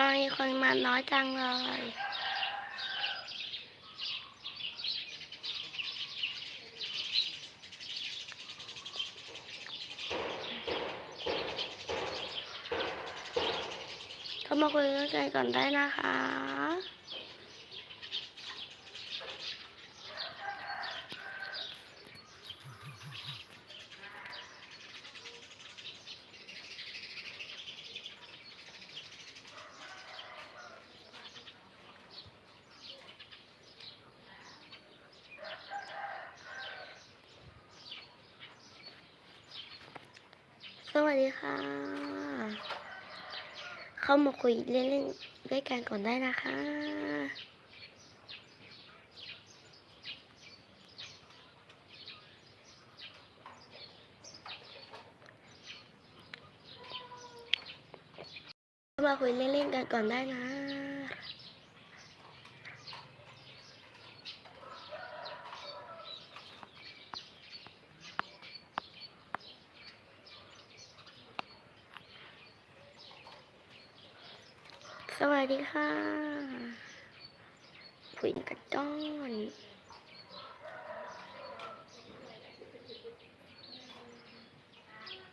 ทำไมคนมาน้อยจังเลยเข้ามาคุยกันก่อนได้นะคะ สวัสดี ค่ะ เข้ามาคุยเล่นๆด้วยกันก่อนได้นะคะมาคุยเล่นๆกันก่อนได้นะ ค่ะผุยกระจ้อน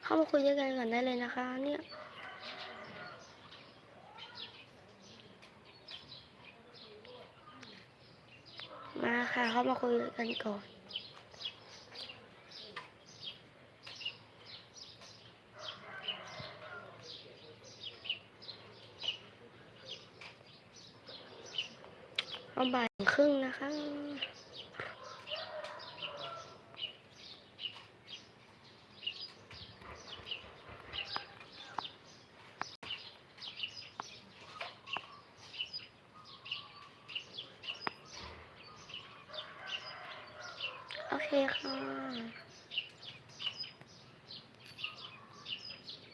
เข้ามาคุยด้วยกันก่อนได้เลยนะคะ เนี่ยมาค่ะเข้ามาคุยกันก่อน เอาบ่ายครึ่งนะคะโอเคค่ะ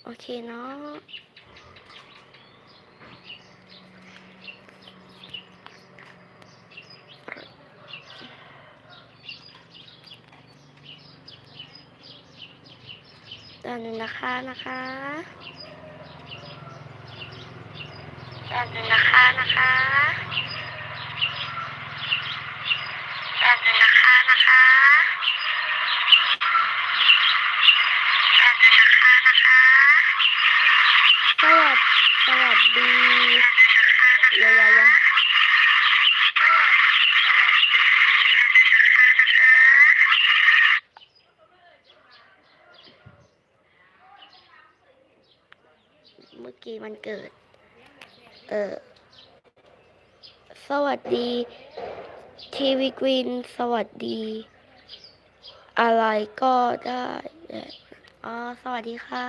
โอเคเนาะ ตอนนึงนะคะนะคะตอนนึงนะคะนะคะตอนนึงนะคะนะคะตอนนึงนะคะนะคะสวัสดีสวัสดียายายาเมื่อกี้มัน เกิด เออสวัสดีทีวีกรีนสวัสดี อะไรก็ได้อ๋อสวัสดีค่ะ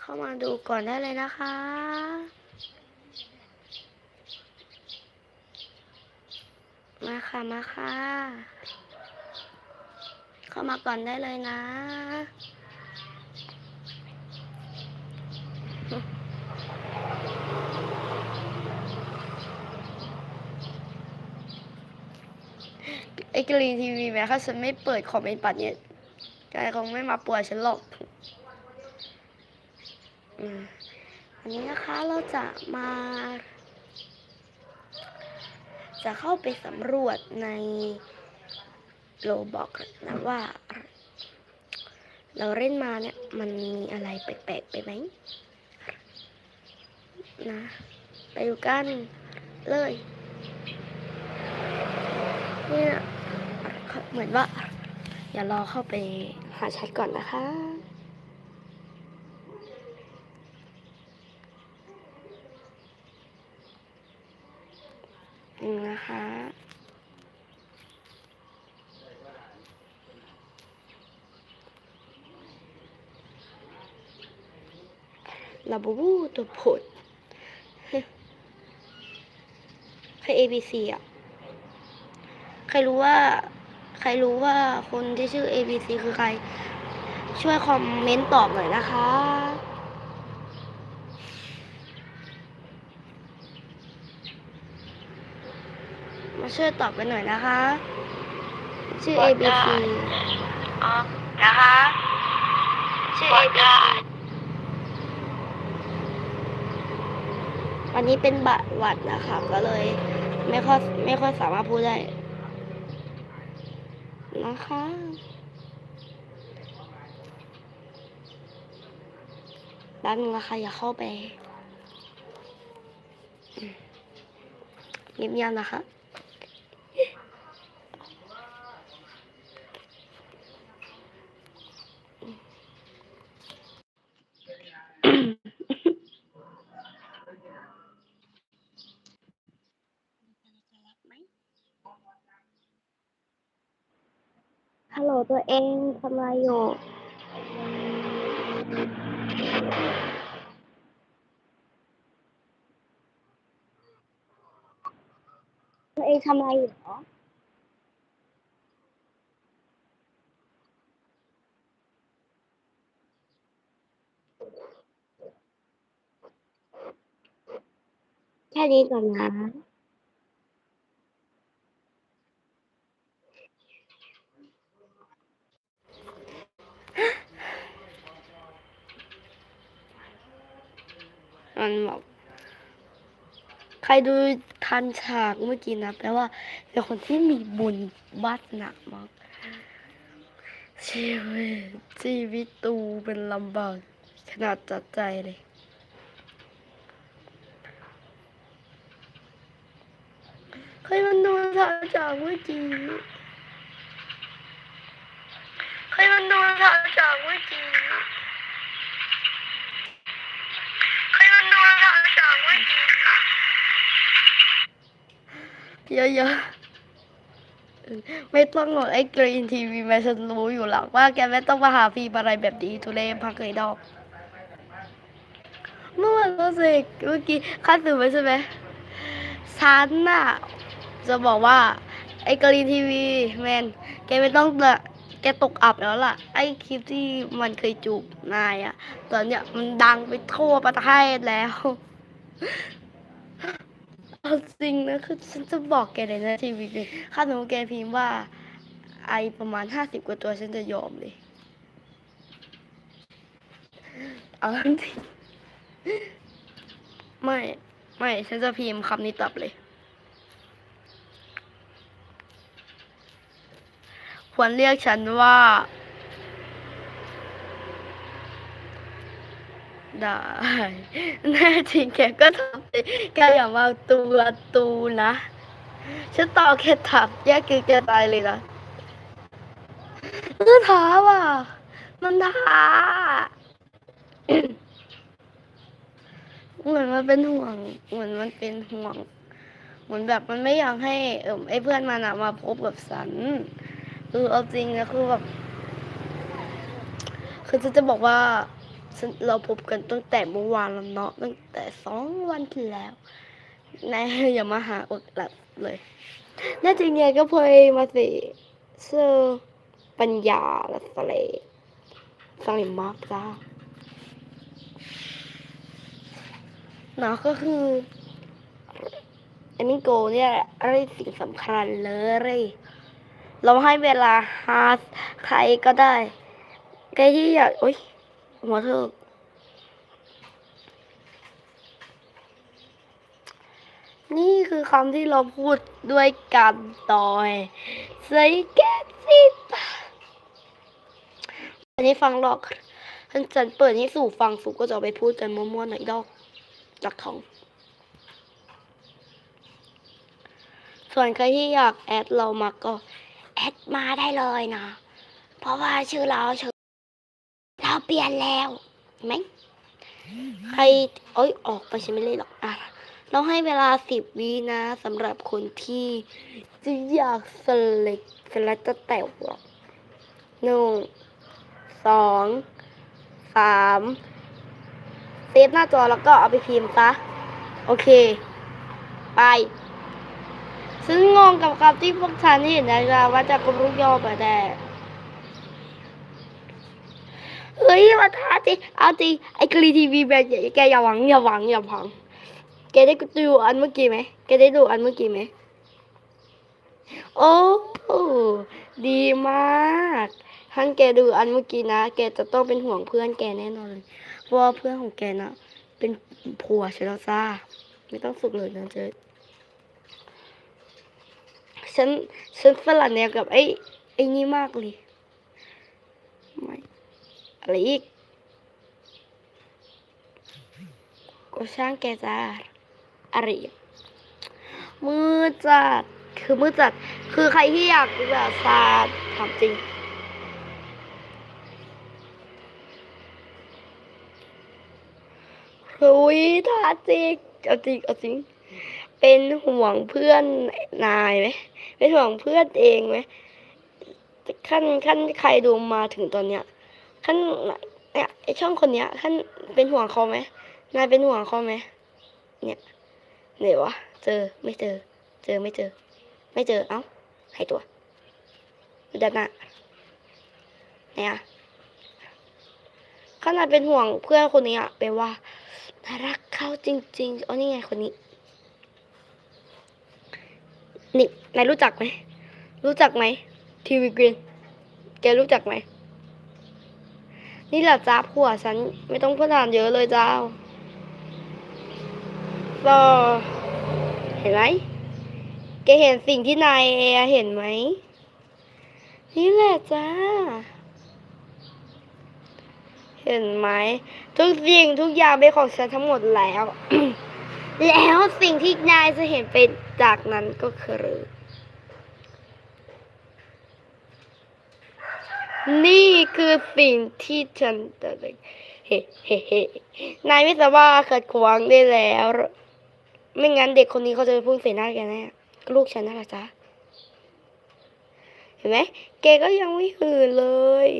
เข้ามาดูก่อนได้เลยนะคะมาค่ะ มาค่ะ เข้ามาก่อนได้เลยนะ ไอ้กรีนทีวีแม้ถ้าฉันไม่เปิดคอมเมนต์ปัดเนี่ยแกคงไม่มาป่วยฉันหรอกอืมอันนี้นะคะเราจะมา จะเข้าไปสำรวจใน โลบอกนะว่า เราเล่นมาเนี่ย มันมีอะไรแปลกๆไปไหมนะ ไปดูกันเลย เนี่ยเหมือนว่า อย่ารอเข้าไปหาแชทก่อนนะคะนะคะ ลาบูบูตัวผด ABC อะ ใครรู้ว่า ใครรู้ว่าคนที่ชื่อ ABC คือใคร ช่วยคอมเมนต์ตอบหน่อยนะคะมาช่วยตอบกันหน่อยนะคะ ชื่อ ABC อ๋อนะคะ ชื่อกด ABC ค่ะ วันนี้เป็นบัตรหวัดนะคะก็เลยไม่ค่อยไม่ค่อยสามารถพูดได้นะคะแป๊บนึงนะคะอย่าเข้าไปเงียบๆนะคะ ตัวเองทำอะไรอยู่ตัวเองทำอะไรอยู่เหรอแค่นี้ก่อนนะ มันบอกใครดูทันฉากเมื่อกี้นะแปลว่าเป็นคนที่มีบุญวาสนาหมากชีวิตชีวิตตูเป็นลำบากขนาดจัดใจเลยใครมันดูทันฉากเมื่อกี้ใครมันดูทันฉากเมื่อกี้ ใครมันดูทางจากเมื่อกี้ค่ะ เยอะๆ ไม่ต้องหรอกไอ้กรีนทีวีแม่ฉันรู้อยู่หลักว่าแกไม่ต้องมาหาพีมอะไรแบบนี้ทุเรศพักเลยดอกเมื่อวันก็เสกเมื่อกี้ค่าตื่นไว้ใช่ไหมฉันน่ะจะบอกว่า ไอ้กรีนทีวีแมนแกไม่ต้องละแกตกอับแล้วล่ะ ไอ้คลิปที่มันเคยจูบนายอะตอนเนี้ยมันดังไปทั่วประเทศแล้ว เอาจริงนะคือฉันจะบอกแกเลยนะทีวีเลยถ้าสมมติแกพิมพ์ว่า ไอประมาณห้าสิบกว่าตัวฉันจะยอมเลยเอาจริงไม่ ไม่ฉันจะพิมพ์คำนี้ตอบเลย ควรเรียกฉันว่า ได้แน่จริงแกก็ทำสิแกอย่ามาตัวตูนะฉันต่อแค่ถามแยกคือแกตายเลยนะคือท้าว่ะมันท้าเหมือนมันเป็นห่วง เหมือนมันเป็นห่วง เหมือนแบบมันไม่อยากให้ เออไอ้เพื่อนมันอะมาพบกับฉันคือเอาจริงนะคือแบบคือฉันจะบอกว่า เราพบกันตั้งแต่เมื่อวานแล้วเนาะตั้งแต่สองวันที่แล้วนายอย่ามาหาอดหลับเลยแน่จริงไงก็เพยมาสิเสื้อปัญญาและสเลสเลมากจ้าเนาะก็คืออันนี้โกเนี่ยอะไรสิ่งสำคัญเลย เราให้เวลาหาใครก็ได้ใครที่อยากโอ๊ย หัวเธอนี่คือคำที่เราพูดด้วยกันต่อยใส่แก๊สสิตาอันนี้ฟังหรอกฉันฉันเปิดให้สู่ฟังสู่ก็จะไปพูดกันมั่วๆหน่อยดอกจากท้อง ส่วนใครที่อยากแอดเรามาก็แอดมาได้เลยนะ เพราะว่าชื่อเราเราเปลี่ยนแล้วเห็นไหมใครเอ้ยออกไปฉันไม่เล่นหรอกอะเราให้เวลาสิบวินะสำหรับคนที่จะอยากสเล็กสเล็กจะแตวหรอกหนึ่งสองสามเซฟหน้าจอแล้วก็เอาไปพิมพ์ซะ โอเค ไปซึ่งงงกับคำที่พวกฉันเห็นนะว่าจะกบลูกยอไปแต่ เฮ้ยมาท้าจิเอาจิไอ้กรีทีวีแบบใหญ่แกอย่าหวังอย่าหวังอย่าหวังแกได้ดูอันเมื่อกี้ไหมแกได้ดูอันเมื่อกี้ไหมโอ้ดีมากถ้าแกดูอันเมื่อกี้นะ แกจะต้องเป็นห่วงเพื่อนแกแน่นอนเลยเพราะเพื่อนของแกนะเป็นผัวฉันแล้วจ้าไม่ต้องฝึกเลยนะเจ๊ฉันฉันฝรั่งแนวกับไอ้ไอ้นี่มากเลย อะไรอีกก็ช่างแกจ้าอะไรอีกมือจัดคือมือจัดคือใครที่อยากแบบซาดถามจริงเฮ้ยท่าจริงเอาจริงเอาจริง เป็นห่วงเพื่อนนายไหมเป็นห่วงเพื่อนเองไหมขั้นขั้นใครดูมาถึงตอนเนี้ย ขั้นเนี่ยไอช่องคนเนี้ยขั้นเป็นห่วงเขาไหมนายเป็นห่วงเขาไหมเนี่ยไหนวะเจอไม่เจอ เจอไม่เจอ ไม่เจอเอ้าหายตัวดันหน้าไหนอะขนาดเป็นห่วงเพื่อนคนนี้อะแปลว่าน่ารักเขาจริงๆอ๋อนี่ไงคนนี้นี่นายรู้จักไหมรู้จักไหมทีวีกรีนแกรู้จักไหม นี่แหละจ้าผัวฉันไม่ต้องพูดนานเยอะเลยจ้าก็เห็นไหมแกเห็นสิ่งที่นายเห็นไหม นี่แหละจ้า เห็นไหม ทุกสิ่งทุกอย่างเป็นของฉันทั้งหมดแล้ว แล้วสิ่งที่นายจะเห็นเป็นจากนั้นก็คือ นี่คือสิ่งที่ฉันจะเฮ้เฮ้เฮ้นายไม่สามารถขัดขวางได้แล้ว ไม่งั้นเด็กคนนี้เขาจะพุ่งใส่หน้าแกแน่ลูกฉันน่ะจ้ะเห็นไหมแกก็ยังไม่หืนเลย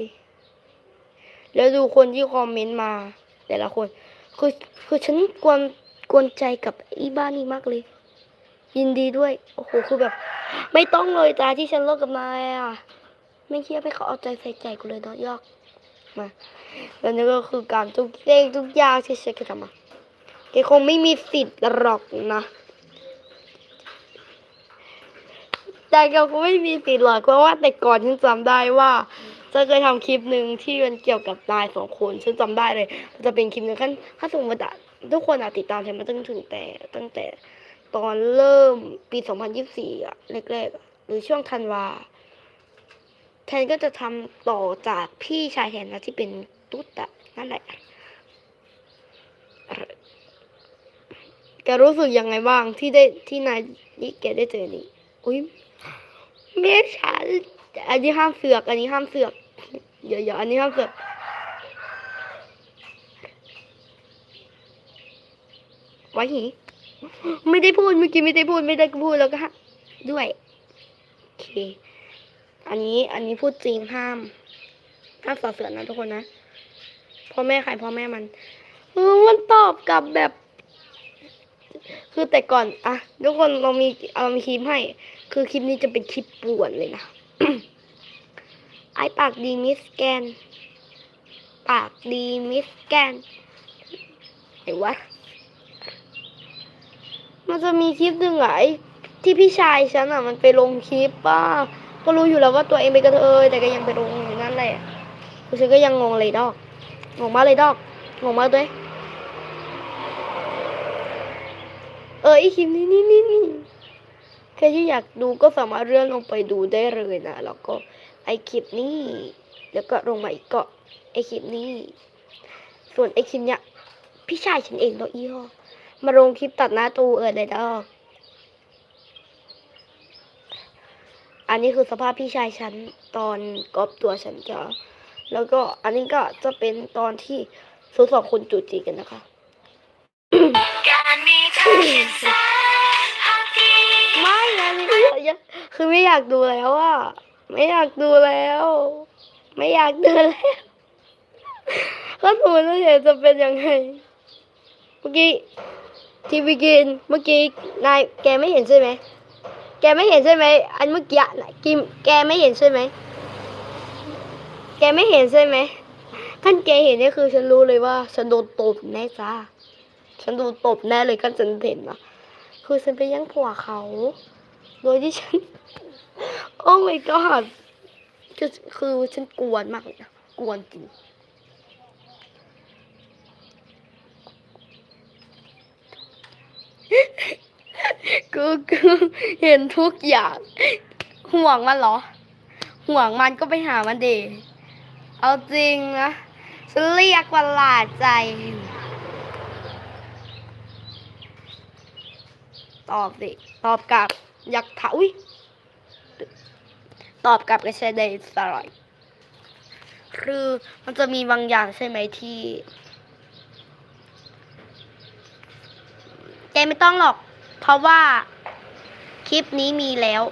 แล้วดูคนที่คอมเมนต์มา แต่ละคนคือคือฉันกวนกวนใจกับอีบ้านนี้มากเลย ยินดีด้วย โอ้โห คือแบบ ไม่ต้องเลยจ้าที่ฉันเลิกกับนายอะ ไม่เชื่อไปเขาเอาใจใส่ใจกูเลยเนาะยอกมาแล้วนี่ก็คือการทุกเร่งทุกอย่างที่ฉันเคทำมาแกคงไม่มีสิทธิ์หรอกนะแต่แกคงไม่มีสิทธิ์หรอกเพราะว่าแต่ก่อนฉันจำได้ว่าฉันเคยทำคลิปหนึ่งที่มันเกี่ยวกับนายสองคนฉันจำได้เลยจะเป็นคลิปหนึงขั้นถ้าสมมติทุกคนอะติดตามฉันมาตั้งถึงแต่ตั้งแต่ตอนเริ่มปี 2024อะแรกๆหรือช่วงธันวา แทนก็จะทำต่อจากพี่ชายแทนนะที่เป็นตุ๊ดอะนั่นแหละแกรู้สึกยังไงบ้างที่ได้ที่นายนี่แกได้เจอนี่อุ้ยเมียฉันอันนี้ห้ามเสือก อันนี้ห้ามเสือกเดี๋ยวๆอันนี้ห้ามเสือกไว้หีไม่ได้พูดเมื่อกี้ไม่ได้พูดไม่ได้พูดแล้วก็ฮะด้วยโอเค อันนี้อันนี้พูดจริงห้ามห้ามสอเสือนะทุกคนนะพ่อแม่ใครพ่อแม่มันเออมันตอบกลับแบบ คือแต่ก่อนอะทุกคนเรามีเรามีคลิปให้ คือคลิปนี้จะเป็นคลิปป่วนเลยนะไอปากดีมิสแกน ปากดีมิสแกนไหนวะมันจะมีคลิปหนึ่งอะไอที่พี่ชายฉันอะมันไปลงคลิปป่ะ ก็รู้อยู่แล้วว่าตัวเองเป็นกระเทยแต่ก็ยังไปลงอยู่นั่นแหละคือฉันก็ยังงงเลยดอก งงมากเลยดอก งงมากด้วย เออไอคลิปนี้นี่นี่นี่ใครที่อยากดูก็สามารถเลื่อนลงไปดูได้เลยนะ แล้วก็ไอคลิปนี้ แล้วก็ลงมาอีกก็ไอคลิปนี้ ส่วนไอคลิปเนี้ยพี่ชายฉันเองดอกอีห้อมาลงคลิปตัดหน้าตูเออเลยดอก อันนี้คือสภาพพี่ชายฉันตอนกอบตัวฉันจ้ะแล้วก็อันนี้ก็จะเป็นตอนที่ทั้งสองคนจูจีกันนะคะการมีเธอเคียงข้างหากดีไม่นะนี่ยังคือไม่อยากดูแล้วอะไม่อยากดูแล้ว ไม่อยากดูแล้วก็สมมติว่าเห็นจะเป็นยังไงเมื่อกี้ทีวีกินเมื่อกี้นายแกไม่เห็นใช่ไหม แกไม่เห็นใช่ไหมอันเมื่อกี้นะกิมแกไม่เห็นใช่ไหมแกไม่เห็นใช่ไหมท่านแกเห็นนี่คือฉันรู้เลยว่า ฉันโดนตบแน่จ้าฉันโดนตบแน่เลยกันฉันเห็นนะคือฉันไปแย่งผัวเขา โดยที่ฉัน โอ้ my god คือคือฉันกวนมากเลยนะกวนจริง กูกูเห็นทุกอย่าง ห่วงมันเหรอ ห่วงมันก็ไปหามันเดเอาจริงนะฉันเรียกว่าหลาดใจ ตอบสิ ตอบกลับ อยากถามอุ้ยตอบกลับก็ใช้ได้สลอยคือมันจะมีบางอย่างใช่ไหมที่ แกไม่ต้องหรอก เพราะว่าคลิปนี้มีแล้ว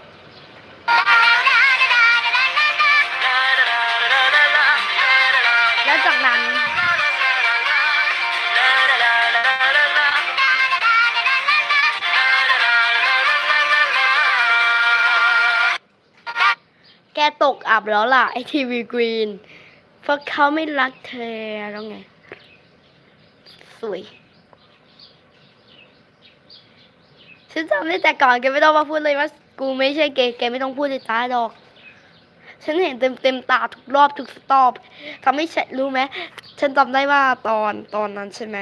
แล้วจากนั้น แกตกอับแล้วล่ะ ไอทีวีกรีน เพราะเขาไม่รักเธอแล้วไง สวย ฉันจำได้แต่ก่อนแกไม่ต้องมาพูดเลยว่ากูไม่ใช่เกย์แกไม่ต้องพูดเลยจ้าดอก ฉันเห็นเต็มเต็มตาทุกรอบทุกสตอปทำให้ฉันรู้ไหมฉันจำได้ว่าตอนตอนนั้นใช่ไหม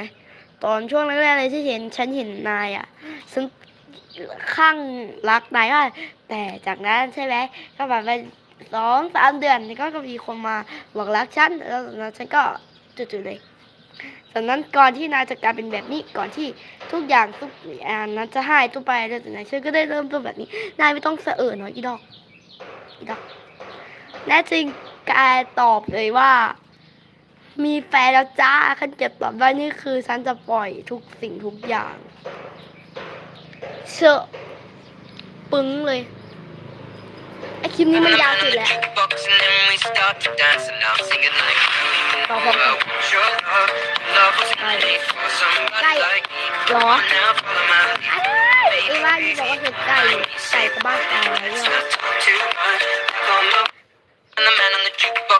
ตอนช่วงแรกๆเลยที่เห็นฉันเห็นนายอะฉันข้างรักนายว่ากแต่จากนั้นใช่ไหมก็แบบไปสองสามเดือนก็ก็มีคนมาบอกรักฉันแล้วฉันก็จุดๆเลย จากนั้นก่อนที่นายจะกลายเป็นแบบนี้ก่อนที่ทุกอย่างทุกอย่างนั้นจะหายตัวไปแล้วจากนั้นฉันก็ได้เริ่มต้นแบบนี้นายไม่ต้องเสอะเอะเนาะอีดอกอีดอกแน่จริงกายตอบเลยว่า มีแฟนแล้วจ้าขันเก็บตอบได้นี่คือฉันจะปล่อยทุกสิ่งทุกอย่าง เชอะปึ้งเลยไอคลิปนี้มันยาวสุดแล้ว ต่อพร้อมกันไก่เหรอเอว่านี่บอกว่าคือไก่ไก่กับบ้านตายแล้วเนี่ย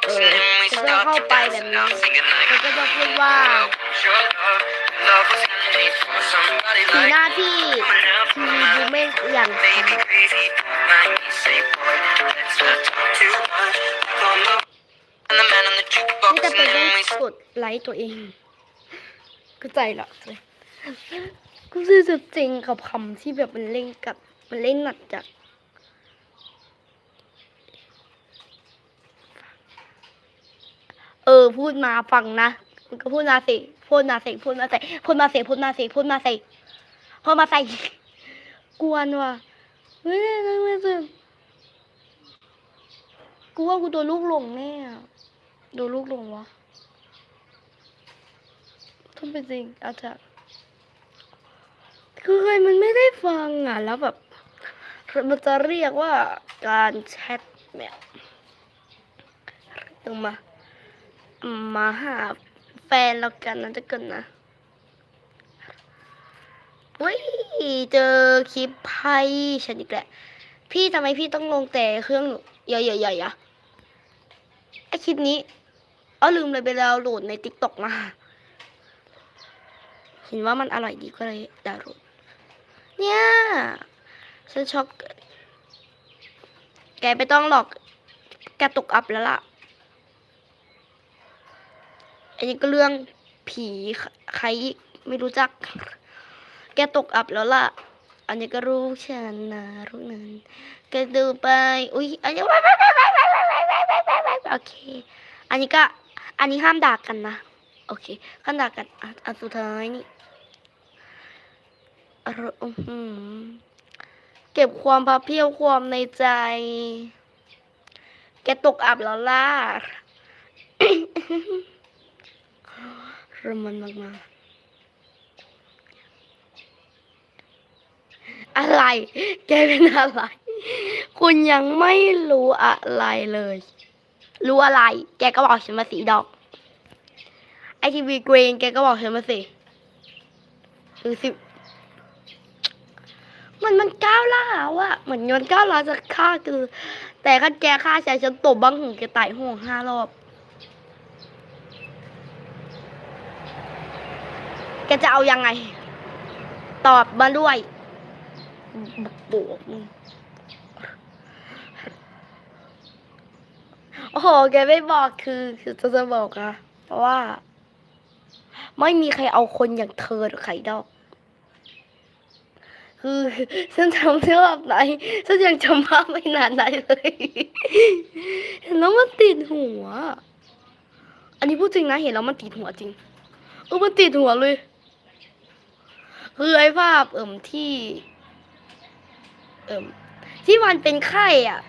เออฉันจะเข้าไปแบบนี้ฉันก็จะพูดว่าสีหน้าที่ทีวีดูไม่อย่างฉั นนี่จะเป็นเรื่องกดไลค์ตัวเองก็ใจละเลยกูรู้สึกจริงกับคำที่แบบมันเล่นกับ มันเล่นหนักจากเออพูดมาฟังนะมันก็พูดมาสิพูดมาสิพูดมาสิพูดมาสิพูดมาสิพูดมาสิพูดมาสิกวนว่ะเฮ้ยไม่ไม่สิกูว่ากูโดนลูกหลงแน่อะโดนลูกหลงวะทำเป็นจริงอาจจะคือเคยมันไม่ได้ฟังอะ แล้วแบบ มันจะเรียกว่าการแชทแบบต้องมา มาหาแฟนแล้วกันนะจะกันนะเฮ้ยเจอคลิปไพ่ฉันอีกแหละ พี่ทำไมพี่ต้องลงแต่เครื่องหนูใหญ่ๆๆอะ คลิปนี้เอาลืมเลยไปดาวน์โหลดในติ๊กต็อกมา เห็นว่ามันอร่อยดีก็เลยดาวน์โหลด เนี่ยฉันช็อกแกไม่ต้องหรอกแกตกอับแล้วล่ะ อันนี้ก็เรื่องผีใครอีกไม่รู้จัก แกตกอับแล้วล่ะ อันนี้ก็รู้ฉันนะรู้นั้นแกดูไป อุ้ยอันนี้ โอเค อันนี้ก็ อันนี้ห้ามด่ากันนะ โอเคห้ามด่ากันอันสุดท้ายนี่เก็บความพาเพี้ยวความในใจ แกตกอับแล้วล่ะรมันมากมาอะไร แกเป็นอะไร คุณยังไม่รู้อะไรเลย รู้อะไร แกก็บอกฉันมาสีดอก ไอทีวีกรีนแกก็บอกฉันมาสิคือสิมันมันก้าวร้าวอะเหมือนมันก้าวร้าวจะฆ่าคือ แต่ถ้าแกฆ่าฉันฉันตบบังหึงแกตายห่วงห้ารอบ แกจะเอายังไง ตอบมาด้วยบุกบวกมึง โอ้โห แกไม่บอกคือคือจะจะบอกอะเพราะว่า ไม่มีใครเอาคนอย่างเธอหรือใครดอก คือฉันทำเท่าแบบไหนฉันยังจำภาพไม่นานไหนเลยเห็นแล้วมันติดหัว อันนี้พูดจริงนะเห็นแล้วมันติดหัวจริงเออมันติดหัวเลยคือไอ้ภาพเอิ่มที่ เอิ่มที่มันเป็นไข้อะ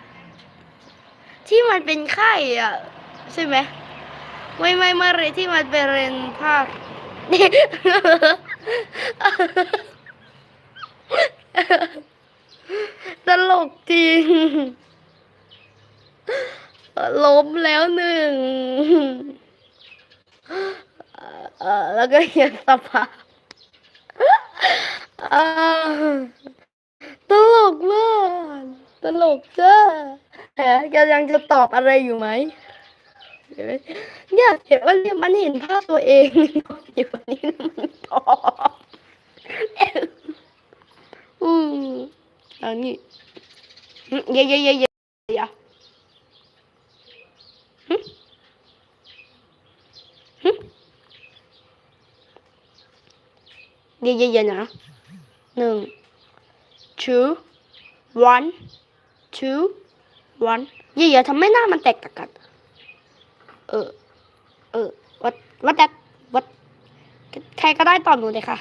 ที่มันเป็นไข้อะ ใช่ไหมไม่ไม่ไม่เลยที่มันเป็นภาพตลกจริงล้มแล้วหนึ่ง แล้วก็เขียนสภาพอ่าตลกมาก ตลกจ้าแหมแกยังจะตอบอะไรอยู่ไหม เนี่ยเห็นว่าเนี่ยมันเห็นภาพตัวเองอยู่วันนี้มันตอบอืมอันนี้เย่เย่เย่เย่เย่หึหึเย่เย่เย่นะหนึ่ง two one two one เย่เย่ทำไมหน้ามันแตกต่างกัน เออ เออ วัดวัดดัดวัดใครก็ได้ตอบหนูเลยค่ะ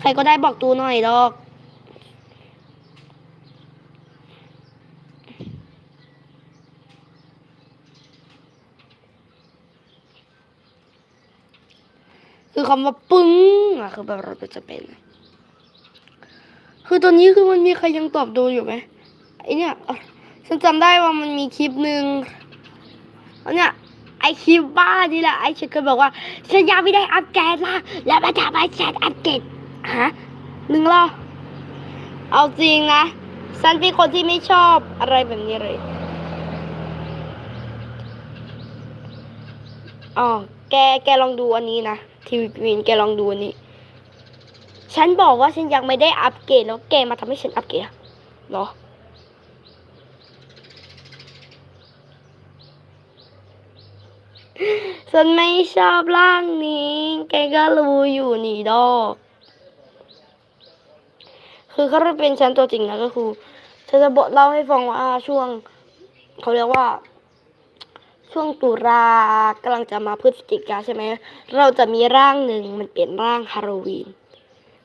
ใครก็ได้บอกตูหน่อยดอกคือคำว่าปึ้งอะคือแบบเราจะเป็น คือตอนนี้คือมันมีใครยังตอบดูอยู่ไหมไอเนี่ยฉันจำได้ว่ามันมีคลิปหนึ่งอันเนี่ยไอคลิปบ้านี่แหละไอฉันเคยบอกว่าฉันยังไม่ได้อัปเกรดละแล้วมาทำให้ฉันอัปเกรดฮะหนึ่งรอบเอาจริงนะฉันเป็นคนที่ไม่ชอบอะไรแบบนี้เลยอ๋อแกแกลองดูอันนี้นะทีวีกรีนแกลองดูอันนี้ ฉันบอกว่าฉันยังไม่ได้อัปเกรดแล้วแกมาทำให้ฉันอัปเกรดเหรอฉันไม่ชอบร่างนี้ แกก็รู้อยู่นี่ดอก คือเขาเป็นฉันตัวจริงนะก็คือฉันจะบอกเล่าให้ฟังว่าช่วง เขาเรียกว่า ช่วงตุลากำลังจะมาพฤศจิกาใช่ไหม เราจะมีร่างหนึ่งมันเป็นร่างฮาโลวีน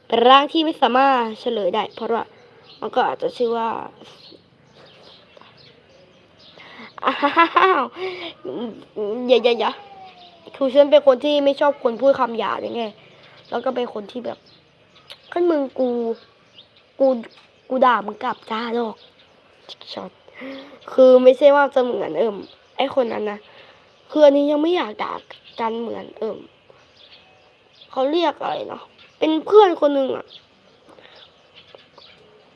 เป็นร่างที่ไม่สามารถเฉลยได้ เพราะว่ามันก็อาจจะชื่อว่าอ้าวอย่าอย่าอย่าคือฉันเป็นคนที่ไม่ชอบคนพูดคำหยาบอย่างไงแล้วก็เป็นคนที่แบบขึ้นมึงกู กู กูด่ามึงกลับจ้าดอกช็อตคือไม่ใช่ว่าจะเหมือนเอิมไอคนนั้นนะคืออันนี้ยังไม่อยากด่ากันเหมือนเอิมเขาเรียกอะไรเนาะ เป็นเพื่อนคนหนึ่งอะ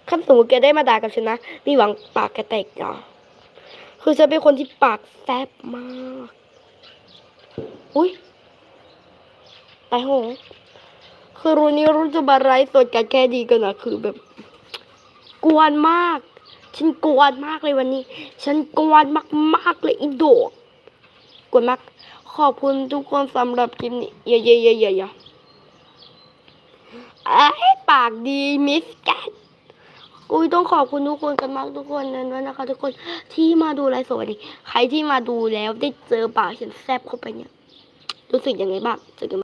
ถ้าสมมติแกได้มาด่ากับฉันนะ มีหวังปากแกแตกจ้ะคือฉันเป็นคนที่ปากแซบมาก อุ้ยตายโหงคือรู้นี้รู้จะบาไรสดกันแค่ดีกันนะคือแบบ กวนมาก ฉันกวนมากเลยวันนี้ ฉันกวนมากมากๆเลยอีโดกกวนมาก ขอบคุณทุกคนสำหรับคลิปนี้เย่เย่เย่เย่ ปากดีมิสแกนอุ้ยต้องขอบคุณทุกคนกันมากทุกคนนั้นด้วยนะคะ ทุกคนที่มาดูไลฟ์สดนนี้ใครที่มาดูแล้วได้เจอปากฉันแซบเข้าไปเนี่ย รู้สึกยังไงบ้างเจอกัน